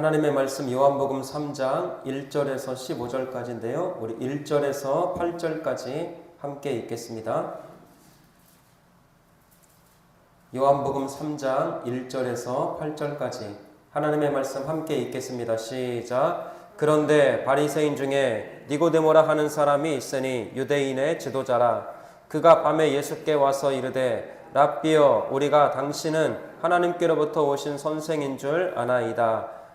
하나님의 말씀 요한복음 3장 1절에서 15절까지인데요. 우리 1절에서 8절까지 함께 읽겠습니다. 요한복음 3장 1절에서 8절까지 하나님의 말씀 함께 읽겠습니다. 시작. 그런데 바리새인 중에 니고데모라 하는 사람이 있으니 유대인의 지도자라 그가 밤에 예수께 와서 이르되 랍비여 우리가 당신은 하나님께로부터 오신 선생인 줄 아나이다.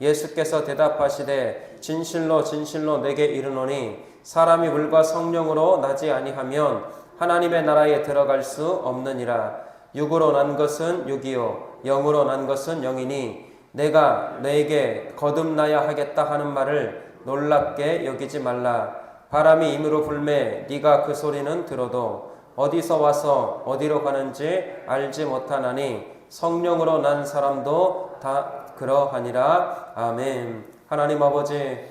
예수께서 대답하시되 진실로 진실로 내게 이르노니 사람이 물과 성령으로 나지 아니하면 하나님의 나라에 들어갈 수 없느니라. 육으로 난 것은 육이요 영으로 난 것은 영이니 내가 너에게 거듭나야 하겠다 하는 말을 놀랍게 여기지 말라. 바람이 임으로 불매 네가 그 소리는 들어도 어디서 와서 어디로 가는지 알지 못하나니 성령으로 난 사람도 다 그러하니라. 아멘. 하나님 아버지,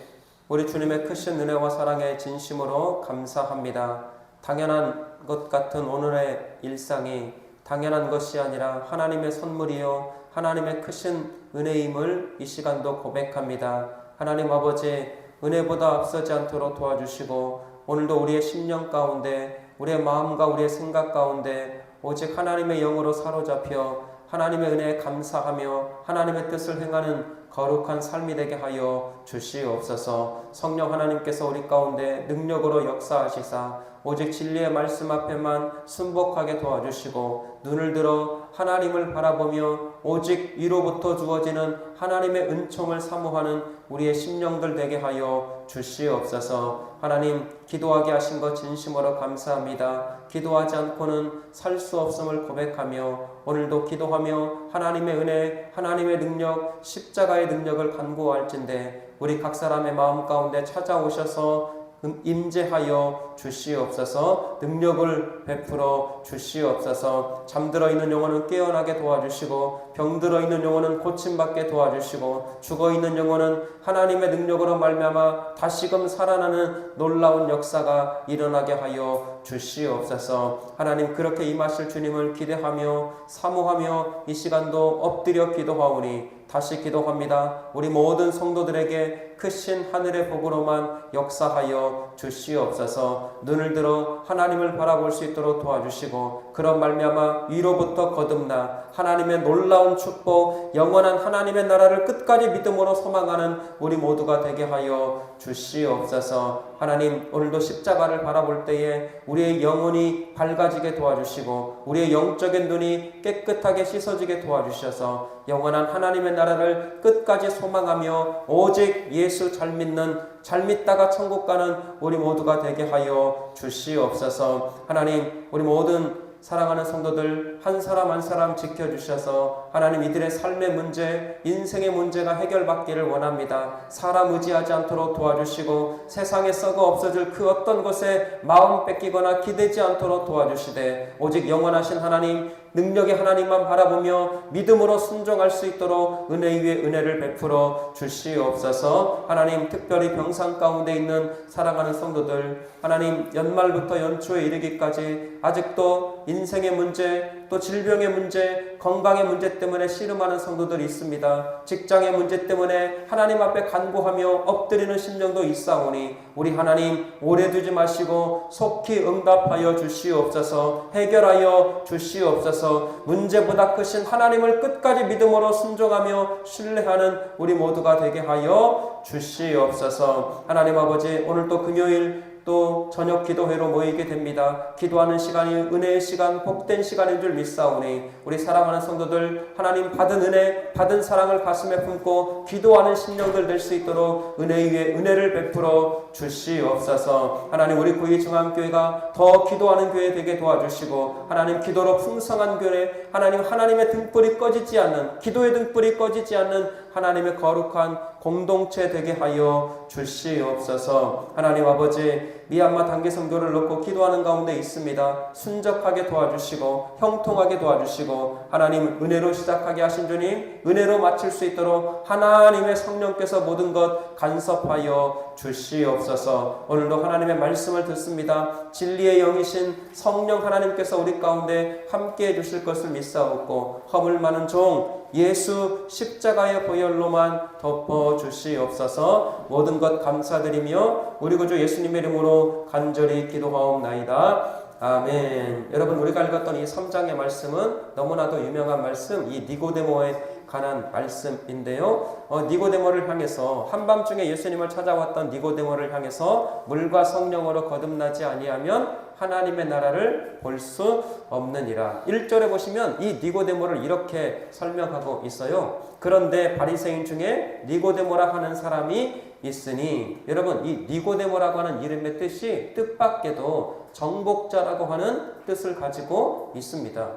우리 주님의 크신 은혜와 사랑에 진심으로 감사합니다. 당연한 것 같은 오늘의 일상이 당연한 것이 아니라 하나님의 선물이요. 하나님의 크신 은혜임을 이 시간도 고백합니다. 하나님 아버지, 은혜보다 앞서지 않도록 도와주시고, 오늘도 우리의 심령 가운데, 우리의 마음과 우리의 생각 가운데, 오직 하나님의 영으로 사로잡혀 하나님의 은혜에 감사하며 하나님의 뜻을 행하는 거룩한 삶이 되게 하여 주시옵소서. 성령 하나님께서 우리 가운데 능력으로 역사하시사 오직 진리의 말씀 앞에만 순복하게 도와주시고 눈을 들어 하나님을 바라보며 오직 위로부터 주어지는 하나님의 은총을 사모하는 우리의 심령들 되게 하여 주시옵소서 하나님 기도하게 하신 것 진심으로 감사합니다. 기도하지 않고는 살 수 없음을 고백하며 오늘도 기도하며 하나님의 은혜, 하나님의 능력, 십자가의 능력을 간구할진대 우리 각 사람의 마음 가운데 찾아오셔서 임재하여 주시옵소서 능력을 베풀어 주시옵소서 잠들어 있는 영혼은 깨어나게 도와주시고 병들어 있는 영혼은 고침받게 도와주시고 죽어 있는 영혼은 하나님의 능력으로 말미암아 다시금 살아나는 놀라운 역사가 일어나게 하여 주시옵소서 하나님 그렇게 임하실 주님을 기대하며 사모하며 이 시간도 엎드려 기도하오니 다시 기도합니다. 우리 모든 성도들에게 크신 하늘의 복으로만 역사하여 주시옵소서. 눈을 들어 하나님을 바라볼 수 있도록 도와주시고 그런 말미암아 위로부터 거듭나 하나님의 놀라운 축복, 영원한 하나님의 나라를 끝까지 믿음으로 소망하는 우리 모두가 되게 하여 주시옵소서. 하나님 오늘도 십자가를 바라볼 때에 우리의 영혼이 밝아지게 도와주시고 우리의 영적인 눈이 깨끗하게 씻어지게 도와주셔서 영원한 하나님의 나라를 끝까지 소망하며 오직 예수 잘 믿는 잘 믿다가 천국 가는 우리 모두가 되게 하여 주시옵소서. 하나님 우리 모든 사랑하는 성도들 한 사람 한 사람 지켜주셔서 하나님 이들의 삶의 문제, 인생의 문제가 해결받기를 원합니다. 사람 의지하지 않도록 도와주시고 세상에 썩어 없어질 그 어떤 것에 마음 뺏기거나 기대지 않도록 도와주시되 오직 영원하신 하나님 능력의 하나님만 바라보며 믿음으로 순종할 수 있도록 은혜 위에 은혜를 베풀어 주시옵소서. 하나님 특별히 병상 가운데 있는 사랑하는 성도들 하나님 연말부터 연초에 이르기까지 아직도 인생의 문제 또 질병의 문제 건강의 문제 때문에 씨름하는 성도들이 있습니다. 직장의 문제 때문에 하나님 앞에 간구하며 엎드리는 심령도 있사오니 우리 하나님 오래 두지 마시고 속히 응답하여 주시옵소서 해결하여 주시옵소서 문제보다 크신 하나님을 끝까지 믿음으로 순종하며 신뢰하는 우리 모두가 되게 하여 주시옵소서 하나님 아버지 오늘 또 금요일 또 저녁 기도회로 모이게 됩니다. 기도하는 시간이 은혜의 시간, 복된 시간인 줄 믿사오니 우리 사랑하는 성도들 하나님 받은 은혜, 받은 사랑을 가슴에 품고 기도하는 심령들 될 수 있도록 은혜 위에 은혜를 베풀어 주시옵소서. 하나님 우리 구의 중앙교회가 더 기도하는 교회 되게 도와주시고 하나님 기도로 풍성한 교회, 하나님 하나님의 등불이 꺼지지 않는 기도의 등불이 꺼지지 않는 하나님의 거룩한 공동체 되게 하여 주시옵소서. 하나님 아버지 미얀마 단기 선교를 놓고 기도하는 가운데 있습니다. 순적하게 도와주시고 형통하게 도와주시고 하나님 은혜로 시작하게 하신 주님 은혜로 마칠 수 있도록 하나님의 성령께서 모든 것 간섭하여 주시옵소서. 오늘도 하나님의 말씀을 듣습니다. 진리의 영이신 성령 하나님께서 우리 가운데 함께 해 주실 것을 믿사옵고 허물 많은 종 예수 십자가의 보혈로만 덮어 주시옵소서. 모든 것 감사드리며 우리 구주 예수님의 이름으로 간절히 기도하옵나이다. 아멘. 여러분 우리가 읽었던 이 3장의 말씀은 너무나도 유명한 말씀 이 니고데모에 관한 말씀인데요. 어, 니고데모를 향해서 한밤중에 예수님을 찾아왔던 니고데모를 향해서 물과 성령으로 거듭나지 아니하면 하나님의 나라를 볼 수 없느니라. 1절에 보시면 이 니고데모를 이렇게 설명하고 있어요. 그런데 바리새인 중에 니고데모라 하는 사람이 있으니 여러분 이 니고데모라고 하는 이름의 뜻이 뜻밖에도 정복자라고 하는 뜻을 가지고 있습니다.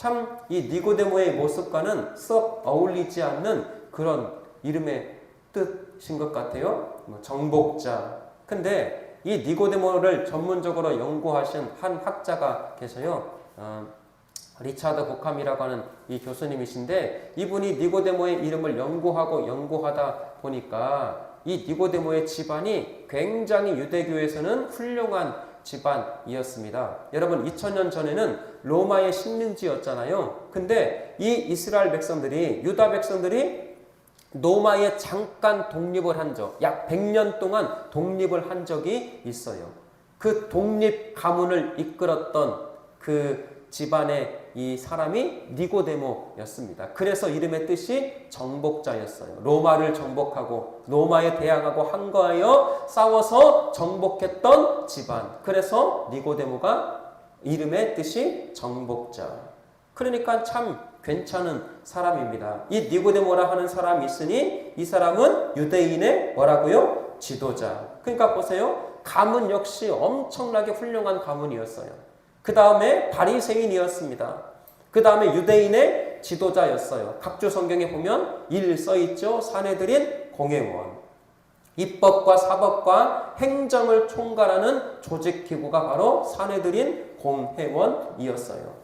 참 이 니고데모의 모습과는 썩 어울리지 않는 그런 이름의 뜻인 것 같아요. 뭐 정복자. 근데 이 니고데모를 전문적으로 연구하신 한 학자가 계셔요. 어, 리차드 보캄이라고 하는 이 교수님이신데 이분이 니고데모의 이름을 연구하고 연구하다 보니까 이 니고데모의 집안이 굉장히 유대교에서는 훌륭한 집안이었습니다. 여러분 2000년 전에는 로마의 식민지였잖아요. 근데 이 이스라엘 백성들이 유다 백성들이 로마에 잠깐 독립을 한 적, 약 100년 동안 독립을 한 적이 있어요. 그 독립 가문을 이끌었던 그 집안의 이 사람이 니고데모였습니다. 그래서 이름의 뜻이 정복자였어요. 로마를 정복하고 로마에 대항하고 항거하여 싸워서 정복했던 집안. 그래서 니고데모가 이름의 뜻이 정복자. 그러니까 참 괜찮은 사람입니다. 이 니고데모라 하는 사람이 있으니 이 사람은 유대인의 뭐라고요? 지도자. 그러니까 보세요. 가문 역시 엄청나게 훌륭한 가문이었어요. 그 다음에 바리새인이었습니다. 그 다음에 유대인의 지도자였어요. 각주 성경에 보면 일 써있죠. 사내들인 공회원. 입법과 사법과 행정을 총괄하는 조직기구가 바로 사내들인 공회원이었어요.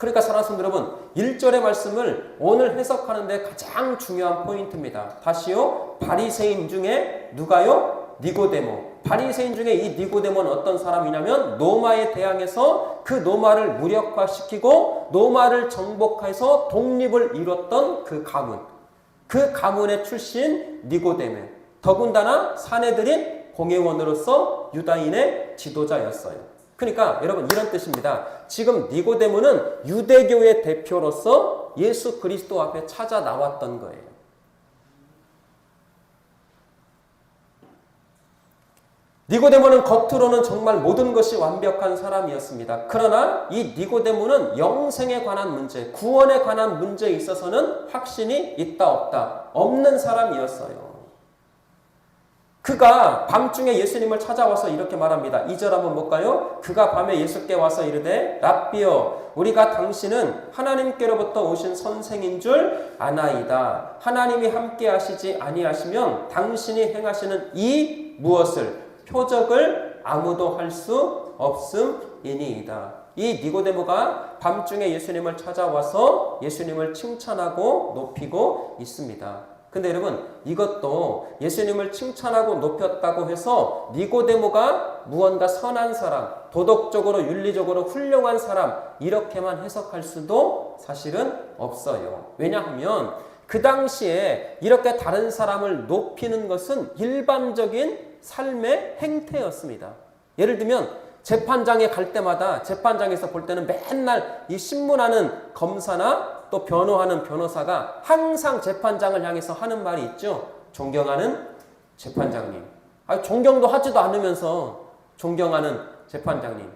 그러니까 사랑하는 여러분, 1절의 말씀을 오늘 해석하는데 가장 중요한 포인트입니다. 다시요. 바리새인 중에 누가요? 니고데모. 바리새인 중에 이 니고데모는 어떤 사람이냐면 노마에 대항해서 그 노마를 무력화시키고 노마를 정복해서 독립을 이뤘던 그 가문. 그 가문의 출신 니고데모. 더군다나 사내들인 공회원으로서 유다인의 지도자였어요. 그러니까 여러분 이런 뜻입니다. 지금 니고데모는 유대교의 대표로서 예수 그리스도 앞에 찾아 나왔던 거예요. 니고데모는 겉으로는 정말 모든 것이 완벽한 사람이었습니다. 그러나 이 니고데모는 영생에 관한 문제, 구원에 관한 문제에 있어서는 확신이 있다 없다 없는 사람이었어요. 그가 밤중에 예수님을 찾아와서 이렇게 말합니다. 2절 한번 볼까요? 그가 밤에 예수께 와서 이르되 랍비여 우리가 당신은 하나님께로부터 오신 선생인 줄 아나이다. 하나님이 함께 하시지 아니하시면 당신이 행하시는 이 무엇을 표적을 아무도 할 수 없음이니이다. 이 니고데모가 밤중에 예수님을 찾아와서 예수님을 칭찬하고 높이고 있습니다. 근데 여러분 이것도 예수님을 칭찬하고 높였다고 해서 니고데모가 무언가 선한 사람, 도덕적으로 윤리적으로 훌륭한 사람 이렇게만 해석할 수도 사실은 없어요. 왜냐하면 그 당시에 이렇게 다른 사람을 높이는 것은 일반적인 삶의 행태였습니다. 예를 들면 재판장에 갈 때마다 재판장에서 볼 때는 맨날 이 신문하는 검사나 또 변호하는 변호사가 항상 재판장을 향해서 하는 말이 있죠. 존경하는 재판장님. 아, 존경도 하지도 않으면서 존경하는 재판장님.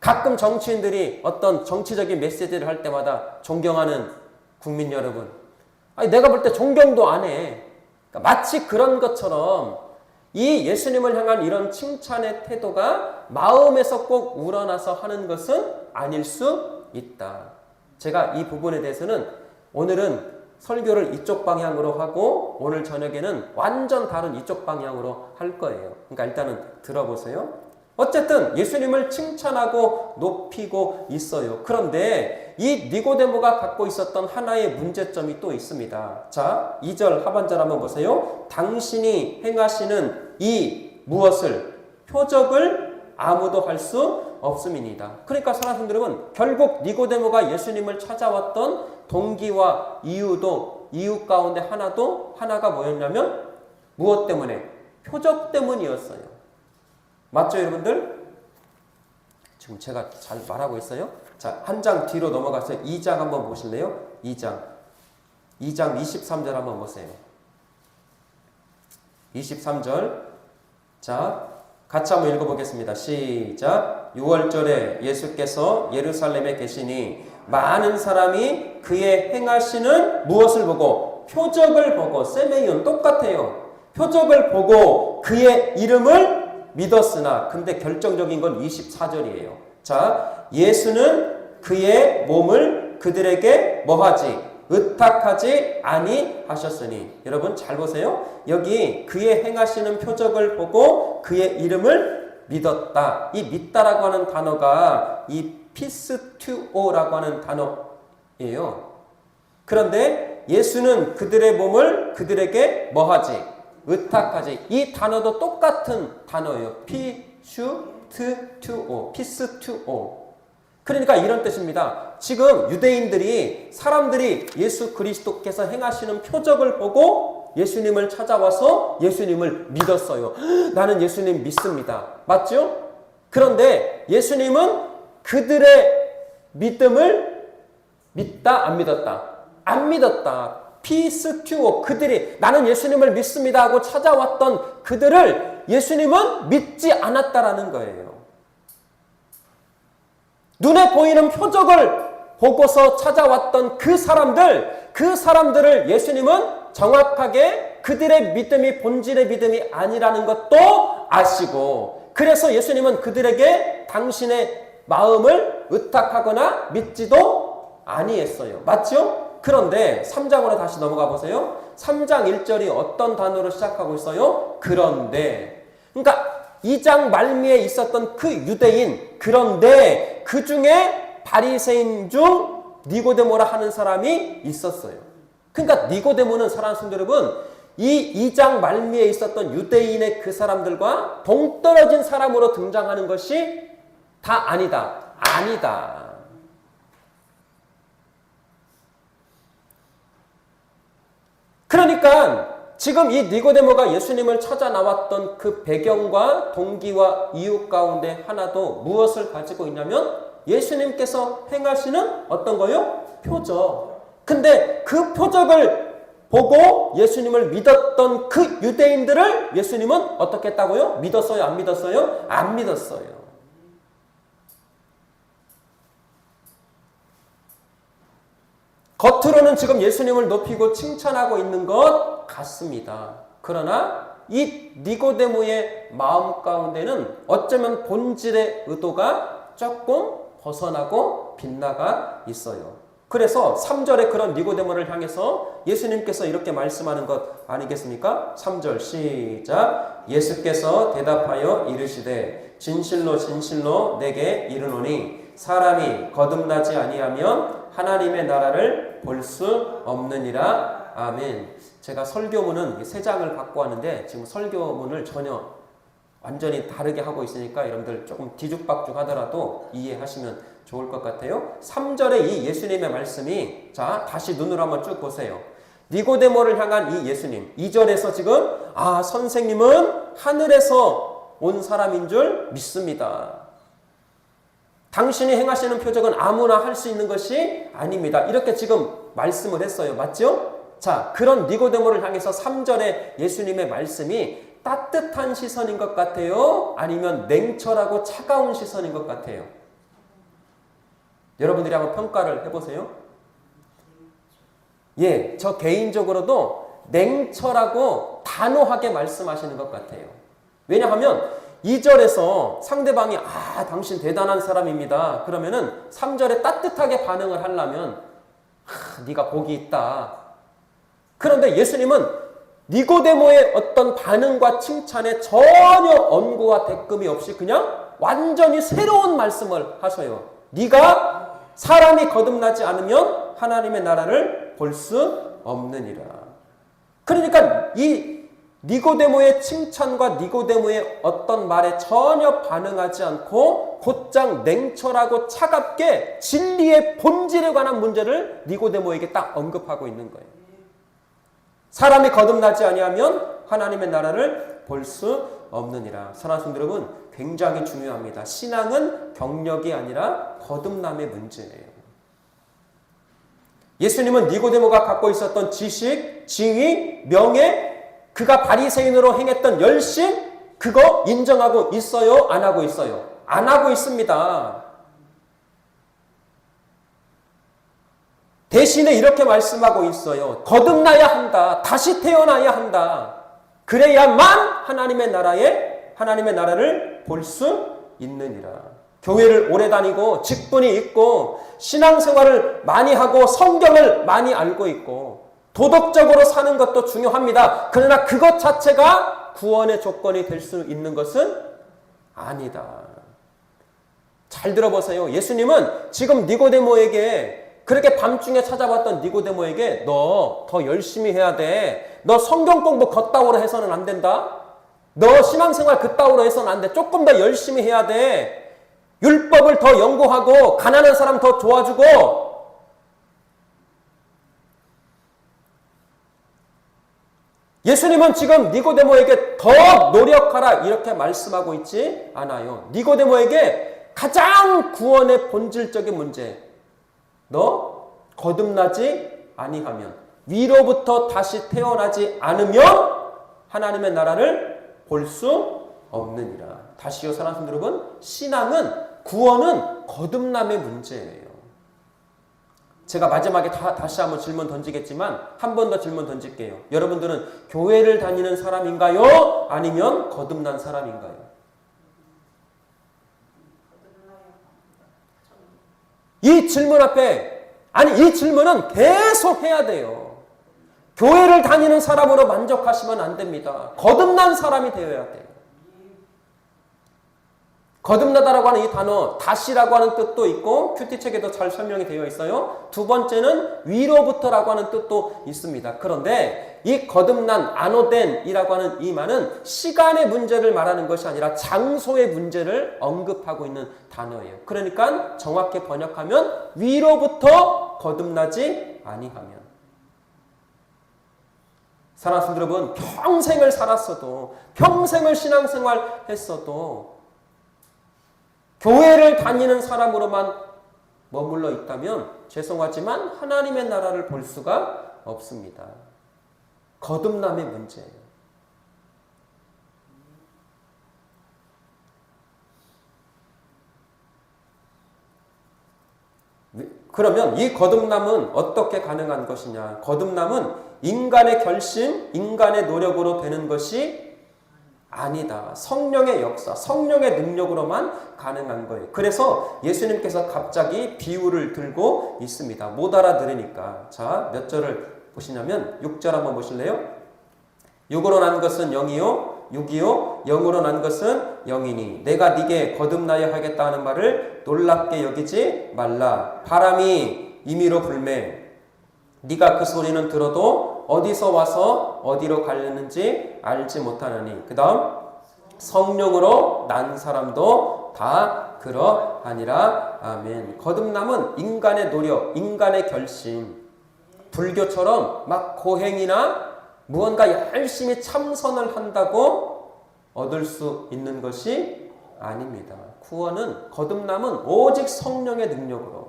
가끔 정치인들이 어떤 정치적인 메시지를 할 때마다 존경하는 국민 여러분. 아니, 내가 볼 때 존경도 안 해. 그러니까 마치 그런 것처럼 이 예수님을 향한 이런 칭찬의 태도가 마음에서 꼭 우러나서 하는 것은 아닐 수 있다. 제가 이 부분에 대해서는 오늘은 설교를 이쪽 방향으로 하고 오늘 저녁에는 완전 다른 이쪽 방향으로 할 거예요. 그러니까 일단은 들어보세요. 어쨌든 예수님을 칭찬하고 높이고 있어요. 그런데 이 니고데모가 갖고 있었던 하나의 문제점이 또 있습니다. 자, 2절 하반절 한번 보세요. 당신이 행하시는 이 무엇을 표적을 아무도 할 수 없음이니다. 그러니까 사랑하는 여러분, 결국 니고데모가 예수님을 찾아왔던 동기와 이유도 이유 가운데 하나도 하나가 뭐였냐면 무엇 때문에 표적 때문이었어요. 맞죠, 여러분들? 지금 제가 잘 말하고 있어요? 자, 한 장 뒤로 넘어가서 2장 한번 보실래요? 2장. 2장 23절 한번 보세요. 23절. 자, 같이 한번 읽어보겠습니다. 시작. 6월절에 예수께서 예루살렘에 계시니 많은 사람이 그의 행하시는 무엇을 보고 표적을 보고 세메이온 똑같아요. 표적을 보고 그의 이름을 믿었으나 근데 결정적인 건 24절이에요. 자, 예수는 그의 몸을 그들에게 뭐하지? 의탁하지 아니하셨으니 여러분 잘 보세요. 여기 그의 행하시는 표적을 보고 그의 이름을 믿었다. 이 믿다라고 하는 단어가 이 피스투오라고 하는 단어예요. 그런데 예수는 그들의 몸을 그들에게 뭐하지? 의탁하지. 이 단어도 똑같은 단어예요. 피슈트투오, 피스투오. 그러니까 이런 뜻입니다. 지금 유대인들이 사람들이 예수 그리스도께서 행하시는 표적을 보고 예수님을 찾아와서 예수님을 믿었어요. 나는 예수님 믿습니다. 맞죠? 그런데 예수님은 그들의 믿음을 믿다 안 믿었다. 안 믿었다. 피스튜오 그들이 나는 예수님을 믿습니다 하고 찾아왔던 그들을 예수님은 믿지 않았다라는 거예요. 눈에 보이는 표적을 보고서 찾아왔던 그 사람들, 그 사람들을 예수님은 정확하게 그들의 믿음이 본질의 믿음이 아니라는 것도 아시고, 그래서 예수님은 그들에게 당신의 마음을 의탁하거나 믿지도 아니했어요. 맞죠? 그런데 3장으로 다시 넘어가 보세요. 3장 1절이 어떤 단어로 시작하고 있어요? 그런데. 그러니까 2장 말미에 있었던 그 유대인 그런데 그 중에 바리새인 중 니고데모라 하는 사람이 있었어요. 그러니까 니고데모는 사랑하는 성도 여러분 이 2장 말미에 있었던 유대인의 그 사람들과 동떨어진 사람으로 등장하는 것이 다 아니다. 아니다. 그러니까 지금 이 니고데모가 예수님을 찾아 나왔던 그 배경과 동기와 이유 가운데 하나도 무엇을 가지고 있냐면 예수님께서 행하시는 어떤 거요? 표적. 근데 그 표적을 보고 예수님을 믿었던 그 유대인들을 예수님은 어떻게 했다고요? 믿었어요? 안 믿었어요? 안 믿었어요. 겉으로는 지금 예수님을 높이고 칭찬하고 있는 것 같습니다. 그러나 이 니고데모의 마음 가운데는 어쩌면 본질의 의도가 조금 벗어나고 빗나가 있어요. 그래서 3절에 그런 니고데모를 향해서 예수님께서 이렇게 말씀하는 것 아니겠습니까? 3절 시작. 예수께서 대답하여 이르시되 진실로 진실로 내게 이르노니 사람이 거듭나지 아니하면 하나님의 나라를 볼 수 없느니라. 아멘. 제가 설교문은 세 장을 갖고 왔는데 지금 설교문을 전혀 완전히 다르게 하고 있으니까 여러분들 조금 뒤죽박죽 하더라도 이해하시면 좋을 것 같아요. 3절에 이 예수님의 말씀이 자, 다시 눈으로 한번 쭉 보세요. 니고데모를 향한 이 예수님. 2절에서 지금 아, 선생님은 하늘에서 온 사람인 줄 믿습니다. 당신이 행하시는 표적은 아무나 할 수 있는 것이 아닙니다. 이렇게 지금 말씀을 했어요. 맞죠? 자, 그런 니고데모를 향해서 3절에 예수님의 말씀이 따뜻한 시선인 것 같아요? 아니면 냉철하고 차가운 시선인 것 같아요? 여러분들이 한번 평가를 해보세요. 예, 저 개인적으로도 냉철하고 단호하게 말씀하시는 것 같아요. 왜냐하면 2절에서 상대방이 아, 당신 대단한 사람입니다. 그러면은 3절에 따뜻하게 반응을 하려면 아, 네가 복이 있다. 그런데 예수님은 니고데모의 어떤 반응과 칭찬에 전혀 언고와 대금이 없이 그냥 완전히 새로운 말씀을 하셔요. 네가 사람이 거듭나지 않으면 하나님의 나라를 볼 수 없느니라. 그러니까 이 니고데모의 칭찬과 니고데모의 어떤 말에 전혀 반응하지 않고 곧장 냉철하고 차갑게 진리의 본질에 관한 문제를 니고데모에게 딱 언급하고 있는 거예요. 사람이 거듭나지 아니하면 하나님의 나라를 볼 수 없느니라. 사랑하는 여러분, 굉장히 중요합니다. 신앙은 경력이 아니라 거듭남의 문제예요. 예수님은 니고데모가 갖고 있었던 지식, 지위, 명예, 그가 바리새인으로 행했던 열심 그거 인정하고 있어요? 안 하고 있어요? 안 하고 있습니다. 대신에 이렇게 말씀하고 있어요. 거듭나야 한다. 다시 태어나야 한다. 그래야만 하나님의 나라에 하나님의 나라를 볼 수 있느니라. 교회를 오래 다니고 직분이 있고 신앙생활을 많이 하고 성경을 많이 알고 있고 도덕적으로 사는 것도 중요합니다. 그러나 그것 자체가 구원의 조건이 될 수 있는 것은 아니다. 잘 들어보세요. 예수님은 지금 니고데모에게 그렇게 밤중에 찾아봤던 니고데모에게 너 더 열심히 해야 돼. 너 성경 공부 걷다오로 해서는 안 된다. 너 신앙생활 그따오로 해서는 안 돼. 조금 더 열심히 해야 돼. 율법을 더 연구하고 가난한 사람 더 도와주고 예수님은 지금 니고데모에게 더 노력하라 이렇게 말씀하고 있지 않아요. 니고데모에게 가장 구원의 본질적인 문제. 너 거듭나지 아니하면 위로부터 다시 태어나지 않으면 하나님의 나라를 볼 수 없느니라. 다시요 사랑하는 여러분, 신앙은 구원은 거듭남의 문제예요. 제가 마지막에 다, 다시 한번 질문 던지겠지만 한 번 더 질문 던질게요. 여러분들은 교회를 다니는 사람인가요? 아니면 거듭난 사람인가요? 이 질문 앞에 아니 이 질문은 계속 해야 돼요. 교회를 다니는 사람으로 만족하시면 안 됩니다. 거듭난 사람이 되어야 돼요. 거듭나다라고 하는 이 단어 다시라고 하는 뜻도 있고 큐티 책에도 잘 설명이 되어 있어요. 두 번째는 위로부터라고 하는 뜻도 있습니다. 그런데 이 거듭난 아노덴이라고 하는 이 말은 시간의 문제를 말하는 것이 아니라 장소의 문제를 언급하고 있는 단어예요. 그러니까 정확히 번역하면 위로부터 거듭나지 아니하면 사랑하는 여러분 평생을 살았어도 평생을 신앙생활 했어도 교회를 다니는 사람으로만 머물러 있다면 죄송하지만 하나님의 나라를 볼 수가 없습니다. 거듭남의 문제예요. 그러면 이 거듭남은 어떻게 가능한 것이냐? 거듭남은 인간의 결심, 인간의 노력으로 되는 것이 아니다. 성령의 역사, 성령의 능력으로만 가능한 거예요. 그래서 예수님께서 갑자기 비유를 들고 있습니다. 못 알아들으니까. 자, 몇 절을 보시냐면 6절 한번 보실래요? 육으로 난 것은 영이요 육이요 영으로 난 것은 영이니 내가 네게 거듭나야 하겠다 하는 말을 놀랍게 여기지 말라. 바람이 임의로 불매 네가 그 소리는 들어도 어디서 와서 어디로 가려는지 알지 못하느니. 그 다음 성령으로 난 사람도 다 그러하니라. 아멘. 거듭남은 인간의 노력 인간의 결심. 불교처럼 막 고행이나 무언가 열심히 참선을 한다고 얻을 수 있는 것이 아닙니다. 구원은 거듭남은 오직 성령의 능력으로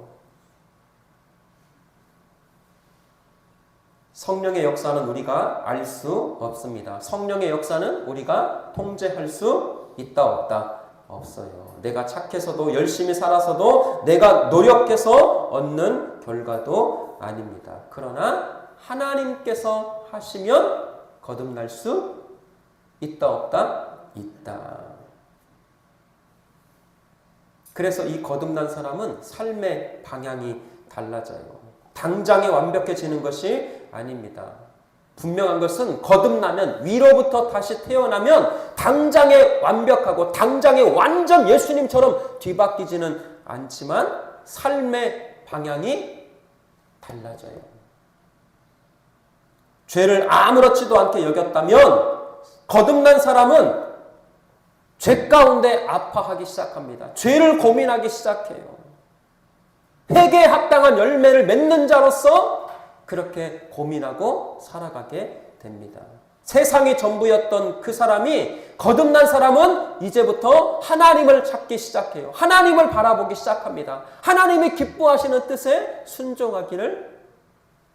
성령의 역사는 우리가 알 수 없습니다. 성령의 역사는 우리가 통제할 수 있다 없다 없어요. 내가 착해서도 열심히 살아서도 내가 노력해서 얻는 결과도 아닙니다. 그러나 하나님께서 하시면 거듭날 수 있다 없다 있다. 그래서 이 거듭난 사람은 삶의 방향이 달라져요. 당장에 완벽해지는 것이 아닙니다. 분명한 것은 거듭나면 위로부터 다시 태어나면 당장에 완벽하고 당장에 완전 예수님처럼 뒤바뀌지는 않지만 삶의 방향이 달라져요. 죄를 아무렇지도 않게 여겼다면 거듭난 사람은 죄 가운데 아파하기 시작합니다. 죄를 고민하기 시작해요. 회개에 합당한 열매를 맺는 자로서 그렇게 고민하고 살아가게 됩니다. 세상이 전부였던 그 사람이 거듭난 사람은 이제부터 하나님을 찾기 시작해요. 하나님을 바라보기 시작합니다. 하나님이 기뻐하시는 뜻에 순종하기를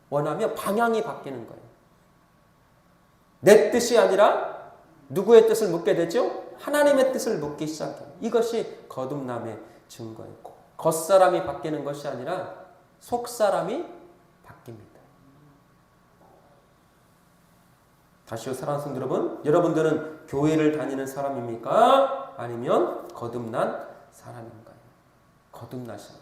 원하며 방향이 바뀌는 거예요. 내 뜻이 아니라 누구의 뜻을 묻게 되죠? 하나님의 뜻을 묻기 시작해요. 이것이 거듭남의 증거예요. 겉사람이 바뀌는 것이 아니라 속사람이 바뀝니다. 다시요 사랑하는 성도 여러분, 여러분들은 교회를 다니는 사람입니까? 아니면 거듭난 사람인가요? 거듭나신.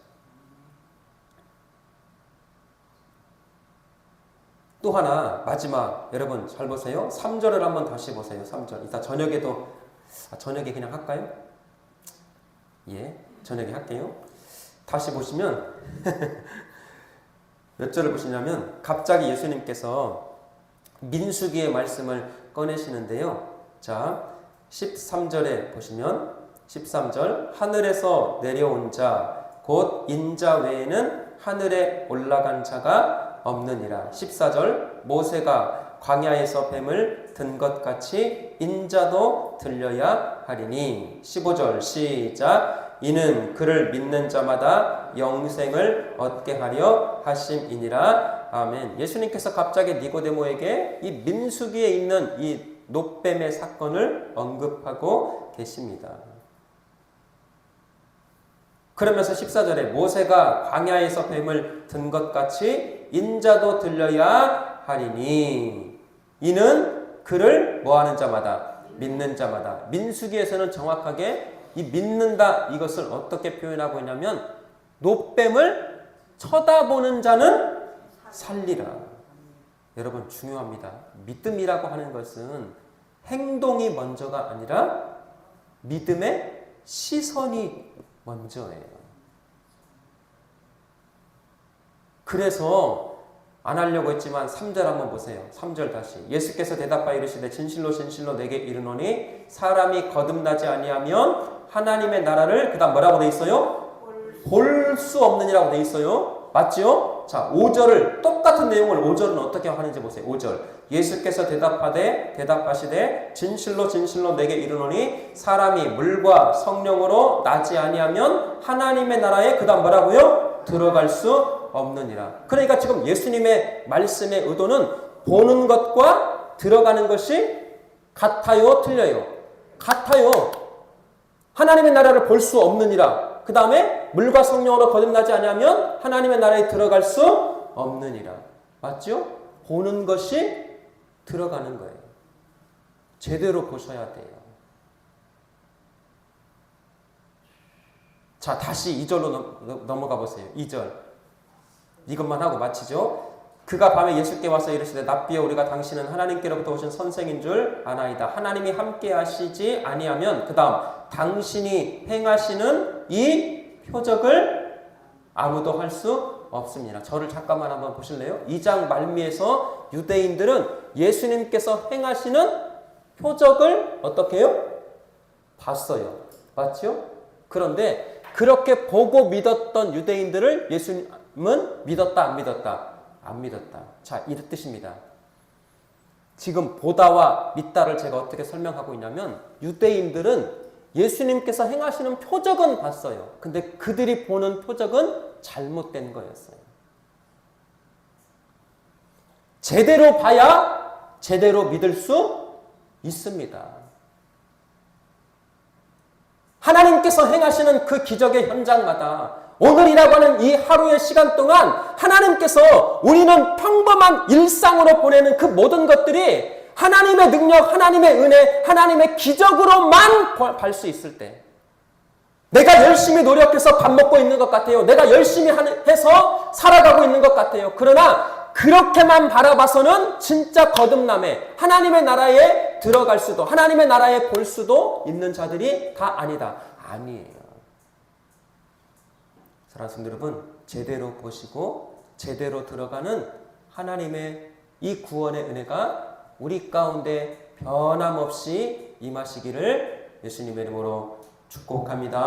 또 하나 마지막 여러분 잘 보세요. 3절을 한번 다시 보세요. 3절. 이따 저녁에도 아, 저녁에 그냥 할까요? 예, 저녁에 할게요. 다시 보시면 몇 절을 보시냐면 갑자기 예수님께서 민수기의 말씀을 꺼내시는데요. 자, 13절에 보시면 13절 하늘에서 내려온 자 곧 인자 외에는 하늘에 올라간 자가 없느니라. 14절 모세가 광야에서 뱀을 든 것 같이 인자도 들려야 하리니 15절 시작 이는 그를 믿는 자마다 영생을 얻게 하려 하심이니라. 아멘. 예수님께서 갑자기 니고데모에게 이 민수기에 있는 이 노뱀의 사건을 언급하고 계십니다. 그러면서 14절에 모세가 광야에서 뱀을 든 것 같이 인자도 들려야 하리니. 이는 그를 뭐하는 자마다? 믿는 자마다. 민수기에서는 정확하게 이 믿는다 이것을 어떻게 표현하고 있냐면 노뱀을 쳐다보는 자는 살리라. 여러분 중요합니다. 믿음이라고 하는 것은 행동이 먼저가 아니라 믿음의 시선이 먼저예요. 그래서 안 하려고 했지만 3절 한번 보세요. 3절 다시. 예수께서 대답하여 이르시되 진실로 진실로 내게 이르노니 사람이 거듭나지 아니하면 하나님의 나라를 그다음 뭐라고 돼 있어요? 볼 수 없느니라고 돼 있어요. 맞죠? 자, 5절을 똑같은 내용을 5절은 어떻게 하는지 보세요. 5절. 예수께서 대답하되 대답하시되 진실로 진실로 내게 이르노니 사람이 물과 성령으로 나지 아니하면 하나님의 나라에 그다음 뭐라고요? 들어갈 수 없느니라. 그러니까 지금 예수님의 말씀의 의도는 보는 것과 들어가는 것이 같아요, 틀려요? 같아요. 하나님의 나라를 볼 수 없느니라. 그 다음에 물과 성령으로 거듭나지 아니하면 하나님의 나라에 들어갈 수 없느니라. 맞죠? 보는 것이 들어가는 거예요. 제대로 보셔야 돼요. 자, 다시 2절로 넘어가 보세요. 2절. 이것만 하고 마치죠. 그가 밤에 예수께 와서 이르시되 납비여 우리가 당신은 하나님께로부터 오신 선생인 줄 아나이다. 하나님이 함께 하시지 아니하면 그다음 당신이 행하시는 이 표적을 아무도 할 수 없습니다. 저를 잠깐만 한번 보실래요? 2장 말미에서 유대인들은 예수님께서 행하시는 표적을 어떻게 해요? 봤어요. 맞죠? 그런데 그렇게 보고 믿었던 유대인들을 예수님 은 믿었다 안 믿었다? 안 믿었다. 자, 이 뜻입니다. 지금 보다와 믿다를 제가 어떻게 설명하고 있냐면 유대인들은 예수님께서 행하시는 표적은 봤어요. 근데 그들이 보는 표적은 잘못된 거였어요. 제대로 봐야 제대로 믿을 수 있습니다. 하나님께서 행하시는 그 기적의 현장마다 오늘이라고 하는 이 하루의 시간 동안 하나님께서 우리는 평범한 일상으로 보내는 그 모든 것들이 하나님의 능력, 하나님의 은혜, 하나님의 기적으로만 볼 수 있을 때 내가 열심히 노력해서 밥 먹고 있는 것 같아요. 내가 열심히 해서 살아가고 있는 것 같아요. 그러나 그렇게만 바라봐서는 진짜 거듭남에 하나님의 나라에 들어갈 수도 하나님의 나라에 볼 수도 있는 자들이 다 아니다. 아니에요. 사랑하는 여러분, 제대로 보시고 제대로 들어가는 하나님의 이 구원의 은혜가 우리 가운데 변함없이 임하시기를 예수님의 이름으로 축복합니다.